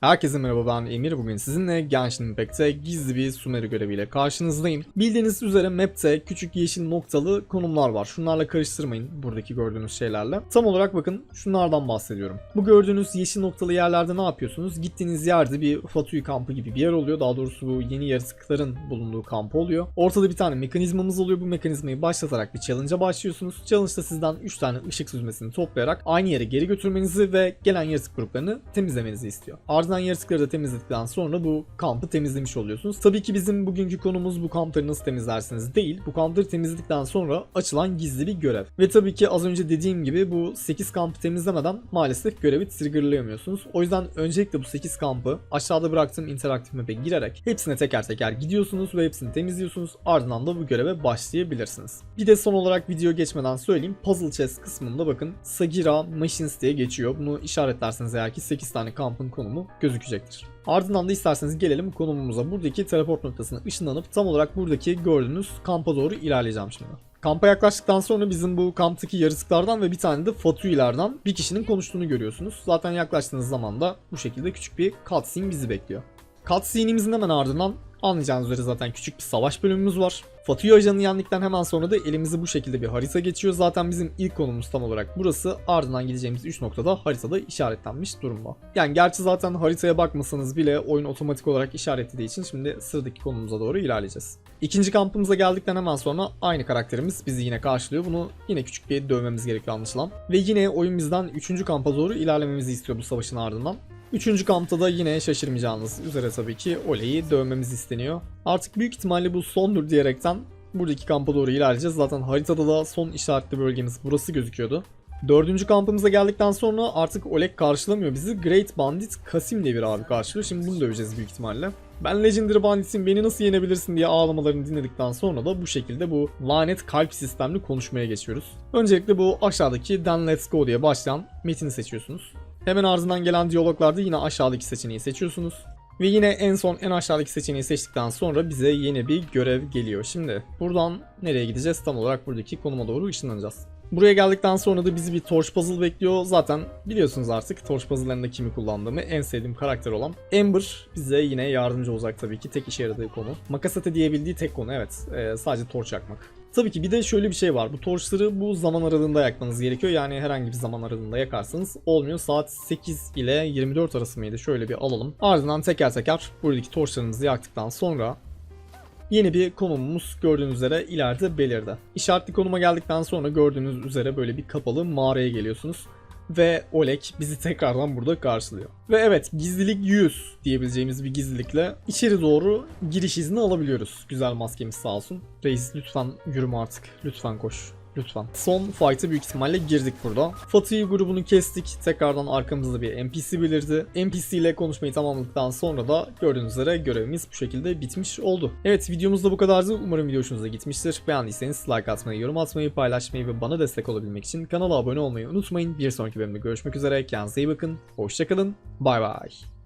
Herkese merhaba ben Emir. Bugün sizinle Genshin Impact'te gizli bir Sumeri göreviyle karşınızdayım. Bildiğiniz üzere map'te küçük yeşil noktalı konumlar var. Şunlarla karıştırmayın buradaki gördüğünüz şeylerle. Tam olarak bakın şunlardan bahsediyorum. Bu gördüğünüz yeşil noktalı yerlerde ne yapıyorsunuz? Gittiğiniz yerde bir Fatui kampı gibi bir yer oluyor. Daha doğrusu bu yeni yaratıkların bulunduğu kamp oluyor. Ortada bir tane mekanizmamız oluyor. Bu mekanizmayı başlatarak bir challenge'a başlıyorsunuz. Challenge'da sizden 3 tane ışık süzmesini toplayarak aynı yere geri götürmenizi ve gelen yaratık gruplarını temizlemenizi istiyor. Ardından yaratıkları da temizledikten sonra bu kampı temizlemiş oluyorsunuz. Tabii ki bizim bugünkü konumuz bu kampları nasıl temizlersiniz değil. Bu kampları temizledikten sonra açılan gizli bir görev. Ve tabii ki az önce dediğim gibi bu 8 kampı temizlemeden maalesef görevi triggerlayamıyorsunuz. O yüzden öncelikle bu 8 kampı aşağıda bıraktığım interaktif map'e girerek hepsine teker teker gidiyorsunuz ve hepsini temizliyorsunuz. Ardından da bu göreve başlayabilirsiniz. Bir de son olarak video geçmeden söyleyeyim. Puzzle chest kısmında bakın Sagira Machines diye geçiyor. Bunu işaretlerseniz eğer ki 8 tane kampın konumu gözükecektir. Ardından da isterseniz gelelim konumumuza. Buradaki teleport noktasına ışınlanıp tam olarak buradaki gördüğünüz kampa doğru ilerleyeceğim şimdi. Kampa yaklaştıktan sonra bizim bu kamptaki yaratıklardan ve bir tane de Fatui'lerden bir kişinin konuştuğunu görüyorsunuz. Zaten yaklaştığınız zaman da bu şekilde küçük bir cutscene bizi bekliyor. Cutscene'imizin hemen ardından anlayacağınız üzere zaten küçük bir savaş bölümümüz var. Fatih ajanı yendikten hemen sonra da elimize bu şekilde bir harita geçiyor. Zaten bizim ilk konumuz tam olarak burası. Ardından gideceğimiz 3 noktada haritada işaretlenmiş durumda. Yani gerçi zaten haritaya bakmasanız bile oyun otomatik olarak işaretlediği için şimdi sıradaki konumuza doğru ilerleyeceğiz. İkinci kampımıza geldikten hemen sonra aynı karakterimiz bizi yine karşılıyor. Bunu yine küçük bir dövmemiz gerekiyor anlaşılan. Ve yine oyun bizden 3. kampa doğru ilerlememizi istiyor bu savaşın ardından. Üçüncü kampta da yine şaşırmayacağınız üzere tabii ki Ole'yi dövmemiz isteniyor. Artık büyük ihtimalle bu sondur diyerekten buradaki kampa doğru ilerleyeceğiz. Zaten haritada da son işaretli bölgemiz burası gözüküyordu. Dördüncü kampımıza geldikten sonra artık Oleg karşılamıyor bizi. Great Bandit Kasim diye bir abi karşılıyor. Şimdi bunu döveceğiz büyük ihtimalle. Ben Legendary Bandit'in beni nasıl yenebilirsin diye ağlamalarını dinledikten sonra da bu şekilde bu lanet kalp sistemli konuşmaya geçiyoruz. Öncelikle bu aşağıdaki Then Let's Go diye başlayan metini seçiyorsunuz. Hemen ardından gelen diyaloglarda yine aşağıdaki seçeneği seçiyorsunuz. Ve yine en son en aşağıdaki seçeneği seçtikten sonra bize yeni bir görev geliyor. Şimdi buradan nereye gideceğiz? Tam olarak buradaki konuma doğru ışınlanacağız. Buraya geldikten sonra da bizi bir Torch Puzzle bekliyor. Zaten biliyorsunuz artık Torch Puzzle'larında kimi kullandığımı en sevdiğim karakter olan Ember bize yine yardımcı olacak tabii ki. Tek işe yaradığı konu. Makasete diyebildiği tek konu evet. Ee, sadece torch yakmak. Tabii ki bir de şöyle bir şey var. Bu torçları bu zaman aralığında yakmanız gerekiyor. Yani herhangi bir zaman aralığında yakarsanız olmuyor. Saat 8 ile 24 arası mıydı? Şöyle bir alalım. Ardından teker teker buradaki torçlarımızı yaktıktan sonra yeni bir konumumuz gördüğünüz üzere ileride belirdi. İşaretli konuma geldikten sonra gördüğünüz üzere böyle bir kapalı mağaraya geliyorsunuz. Ve Oleg bizi tekrardan burada karşılıyor. Ve evet gizlilik 100 diyebileceğimiz bir gizlilikle içeri doğru giriş izni alabiliyoruz. Güzel maskemiz sağ olsun. Reis lütfen yürüme artık. Lütfen koş. Lütfen. Son fight'a büyük ihtimalle girdik burada. Fatih grubunu kestik. Tekrardan arkamızda bir NPC belirdi. NPC ile konuşmayı tamamladıktan sonra da gördüğünüz üzere görevimiz bu şekilde bitmiş oldu. Evet videomuz da bu kadardı. Umarım video hoşunuza gitmiştir. Beğendiyseniz like atmayı, yorum atmayı, paylaşmayı ve bana destek olabilmek için kanala abone olmayı unutmayın. Bir sonraki bölümde görüşmek üzere. Kendinize iyi bakın. Hoşçakalın. Bay bay.